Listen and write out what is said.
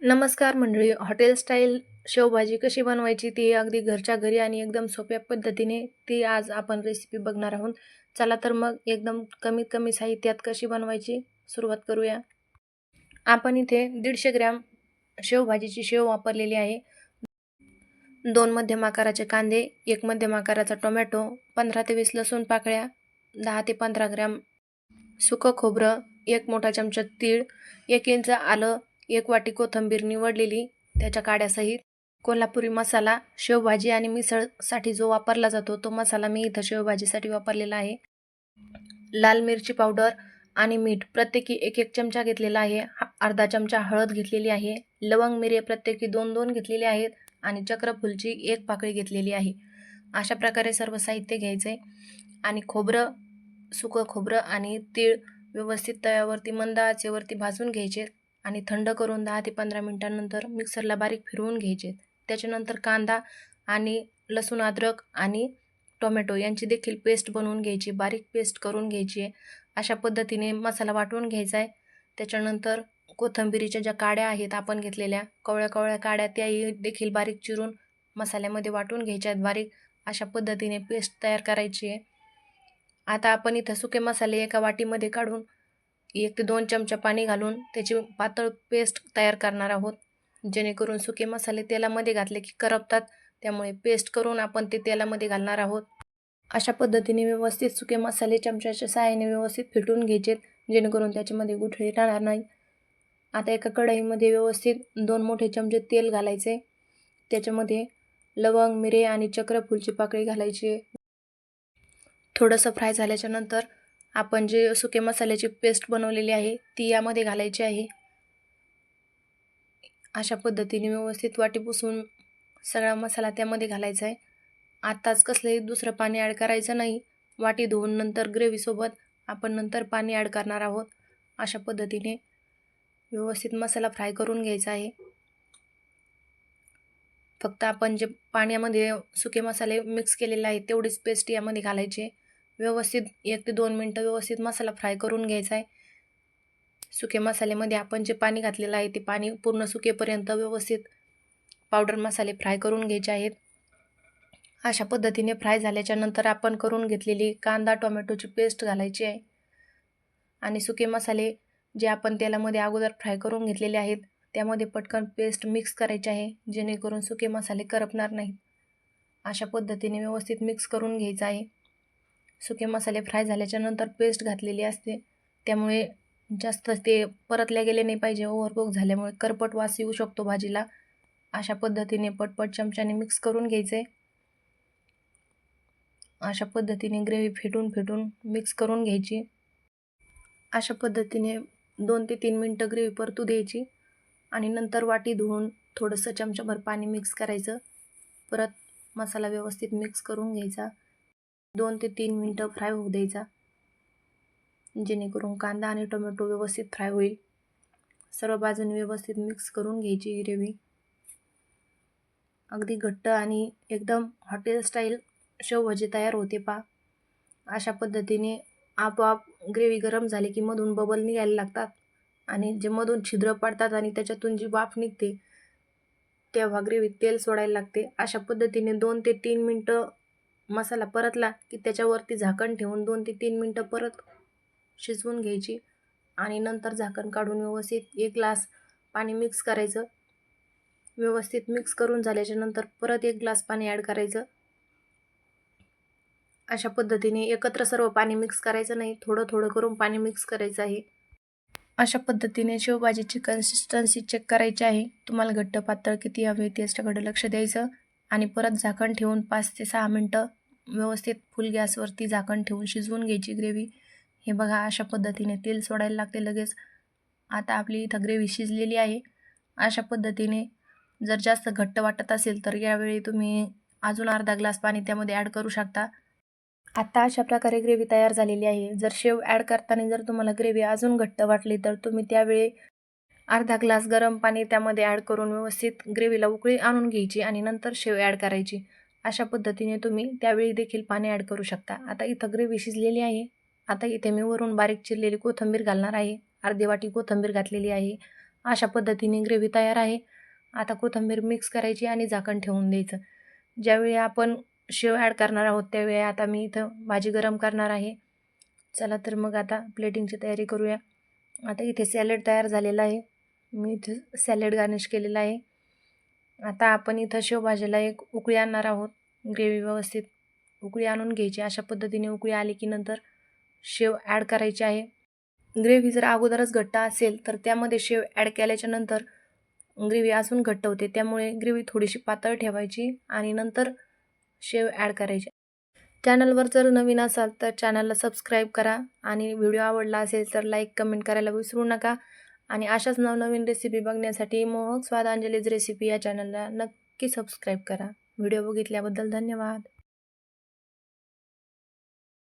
नमस्कार मंडळी. Hotel style शेवभाजी कशी बनवायची ती अगदी घरच्या घरी आणि एकदम सोप्या पद्धतीने ती आज आपण रेसिपी बघणार आहोत. चला तर मग एकदम कमीत कमी साहित्यात कशी बनवायची सुरुवात करूया. आपण इथे दीडशे ग्रॅम शेवभाजीची शेव वापरलेली आहे. दोन मध्यम आकाराचे कांदे एक मध्यम आकाराचा टोमॅटो पंधरा ते वीस लसूण पाकळ्या दहा ते पंधरा ग्रॅम सुकं खोबरं एक मोठा चमचा तीळ एक इंच आलं एक वाटी कोथिंबीर निवडलेली त्याच्या काड्यासहित कोल्हापुरी मसाला शेवभाजी आणि मिसळसाठी जो वापरला जातो तो मसाला मी इथं शेवभाजीसाठी वापरलेला आहे. लाल मिरची पावडर आणि मीठ प्रत्येकी एक एक चमचा घेतलेला आहे. हा- अर्धा चमचा हळद घेतलेली आहे. लवंग मिरे प्रत्येकी दोन दोन घेतलेले आहेत आणि चक्रफुलची एक पाकळी घेतलेली आहे. अशा प्रकारे सर्व साहित्य घ्यायचे आणि खोबरं सुकं खोबरं आणि तीळ व्यवस्थित तव्यावरती मंद आचेवरती भाजून घ्यायचे. आणि थंड करून दहा ते पंधरा मिनटानंतर मिक्सरला बारीक फिरवून घ्यायचे. त्याच्यानंतर कांदा आणि लसूण अद्रक आणि टोमॅटो यांची देखील पेस्ट बनवून घ्यायची. बारीक पेस्ट करून घ्यायची. आहे अशा पद्धतीने मसाला वाटून घ्यायचा आहे. त्याच्यानंतर कोथिंबिरीच्या ज्या काड्या आहेत आपण घेतलेल्या कवळ्या कवळ्या काड्या त्याही देखील बारीक चिरून मसाल्यामध्ये वाटून घ्यायच्या आहेत. बारीक अशा पद्धतीने पेस्ट तयार करायची आहे. आता आपण इथं सुके मसाले एका वाटीमध्ये काढून एक ते दोन चमचा पाणी घालून त्याची पातळ पेस्ट तयार करणार आहोत. जेणेकरून सुके मसाले तेलामध्ये घातले की करपतात. त्यामुळे पेस्ट करून आपण ते तेलामध्ये घालणार आहोत. अशा पद्धतीने व्यवस्थित सुके मसाले चमच्याच्या सहाय्याने व्यवस्थित फिटून घ्यायचेत जेणेकरून त्याच्यामध्ये गुठळी राहणार नाही. आता एका कढईमध्ये व्यवस्थित दोन मोठे चमचे तेल घालायचे. त्याच्यामध्ये लवंग मिरे आणि चक्रफूलची पाकळी घालायची थोडंसं फ्राय झाल्याच्यानंतर आपण जे सुके मसाल्याची पेस्ट बनवलेली आहे ती यामध्ये घालायची आहे. अशा पद्धतीने व्यवस्थित वाटी पुसून सगळा मसाला त्यामध्ये घालायचा आहे. आत्ताच कसलंही दुसरं पाणी ॲड करायचं नाही. वाटी धुवून नंतर ग्रेव्हीसोबत आपण नंतर पाणी ॲड करणार आहोत. अशा पद्धतीने व्यवस्थित मसाला फ्राय करून घ्यायचा आहे. फक्त आपण जे पाण्यामध्ये सुके मसाले मिक्स केलेले आहेत तेवढीच पेस्ट यामध्ये घालायची आहे. व्यवस्थित एक ते दोन मिनटं व्यवस्थित मसाला फ्राय करून घ्यायचा आहे. सुके मसाल्यामध्ये आपण जे पाणी घातलेलं आहे ते पाणी पूर्ण सुकेपर्यंत व्यवस्थित पावडर मसाले फ्राय करून घ्यायचे आहेत. अशा पद्धतीने फ्राय झाल्याच्यानंतर आपण करून घेतलेली कांदा टोमॅटोची पेस्ट घालायची आहे. आणि सुके मसाले जे आपण तेलामध्ये अगोदर फ्राय करून घेतलेले आहेत त्यामध्ये पटकन पेस्ट मिक्स करायची आहे जेणेकरून सुके मसाले करपणार नाहीत. अशा पद्धतीने व्यवस्थित मिक्स करून घ्यायचं आहे. सुके मसाले फ्राय झाल्याच्यानंतर पेस्ट घातलेली असते. त्यामुळे जास्त ते परतल्या गेले नाही पाहिजे. ओव्हरकुक झाल्यामुळे करपट वास येऊ शकतो भाजीला. अशा पद्धतीने पटपट चमच्याने मिक्स करून घ्यायचे. अशा पद्धतीने ग्रेव्ही फेटून फेटून मिक्स करून घ्यायची. अशा पद्धतीने दोन ते तीन मिनटं ग्रेव्ही परतू द्यायची. आणि नंतर वाटी धुवून थोडंसं चमचाभर पाणी मिक्स करायचं. परत मसाला व्यवस्थित मिक्स करून घ्यायचा. दोन ते तीन मिनटं फ्राय होऊ द्यायचा. जेणेकरून कांदा आणि टोमॅटो व्यवस्थित फ्राय होईल. सर्व बाजूने व्यवस्थित मिक्स करून घ्यायची ग्रेव्ही. अगदी घट्ट आणि एकदम हॉटेल स्टाईल शेवभाजी तयार होते पा अशा पद्धतीने आपोआप ग्रेव्ही गरम झाली की मधून बबल निघायला लागतात आणि जे मधून छिद्र पडतात आणि त्याच्यातून जी वाफ निघते तेव्हा ग्रेव्हीत तेल सोडायला लागते. अशा पद्धतीने दोन ते तीन मिनटं मसाला परतला की त्याच्यावरती झाकण ठेवून दोन ते तीन मिनटं परत शिजवून घ्यायची आणि नंतर झाकण काढून व्यवस्थित एक ग्लास पाणी मिक्स करायचं. व्यवस्थित मिक्स करून झाल्याच्यानंतर परत एक ग्लास पाणी ॲड करायचं. अशा पद्धतीने एकत्र सर्व पाणी मिक्स करायचं नाही थोडं थोडं करून पाणी मिक्स करायचं आहे. अशा पद्धतीने शेवभाजीची कन्सिस्टन्सी चेक करायची आहे. तुम्हाला घट्ट पातळ किती हवे त्याच्याकडे लक्ष द्यायचं आणि परत झाकण ठेवून पाच ते सहा मिनटं व्यवस्थित फुल गॅसवरती झाकण ठेवून शिजवून घ्यायची ग्रेव्ही. हे बघा अशा पद्धतीने तेल सोडायला लागते लगेच. आता आपली इथं ग्रेव्ही शिजलेली आहे. अशा पद्धतीने जर जास्त घट्ट वाटत असेल तर यावेळी तुम्ही अजून अर्धा ग्लास पाणी त्यामध्ये ॲड करू शकता. आत्ता अशा प्रकारे ग्रेव्ही तयार झालेली आहे. जर शेव ॲड करताना जर तुम्हाला ग्रेव्ही अजून घट्ट वाटली तर तुम्ही त्यावेळी अर्धा ग्लास गरम पाणी त्यामध्ये ॲड करून व्यवस्थित ग्रेव्हीला उकळी आणून घ्यायची आणि नंतर शेव ॲड करायची. अशा पद्धतीने तुम्ही त्यावेळी देखील पाणी ॲड करू शकता. आता इथं ग्रेव्ही शिजलेली आहे. आता इथे मी वरून बारीक चिरलेली कोथिंबीर घालणार आहे. अर्धी वाटी कोथिंबीर घातलेली आहे. अशा पद्धतीने ग्रेव्ही तयार आहे. आता कोथिंबीर मिक्स करायची आणि झाकण ठेवून द्यायचं. ज्यावेळी आपण शेव ॲड करणार आहोत त्यावेळी आता मी इथं भाजी गरम करणार आहे. चला तर मग आता प्लेटिंगची तयारी करूया. आता इथे सॅलेड तयार झालेला आहे. मी इथे सॅलेड गार्निश केलेला आहे. आता आपण इथं शेवभाजीला एक उकळी आणणार आहोत. ग्रेव्ही व्यवस्थित उकळी आणून घ्यायची. अशा पद्धतीने उकळी आली की नंतर शेव ॲड करायची आहे. ग्रेव्ही जर अगोदरच घट्ट असेल तर त्यामध्ये शेव ॲड केल्याच्यानंतर ग्रेव्ही अजून घट्ट होते. त्यामुळे ग्रेव्ही थोडीशी पातळ ठेवायची आणि नंतर शेव ॲड करायची. चॅनलवर जर नवीन असाल तर चॅनलला सबस्क्राईब करा आणि व्हिडिओ आवडला असेल तर लाईक कमेंट करायला विसरू नका. आणि अशाच नवनवीन रेसिपी बघण्यासाठी मोहक स्वादांजलीज रेसिपी या चॅनलला नक्की सबस्क्राईब करा. व्हिडिओ बघितल्याबद्दल धन्यवाद.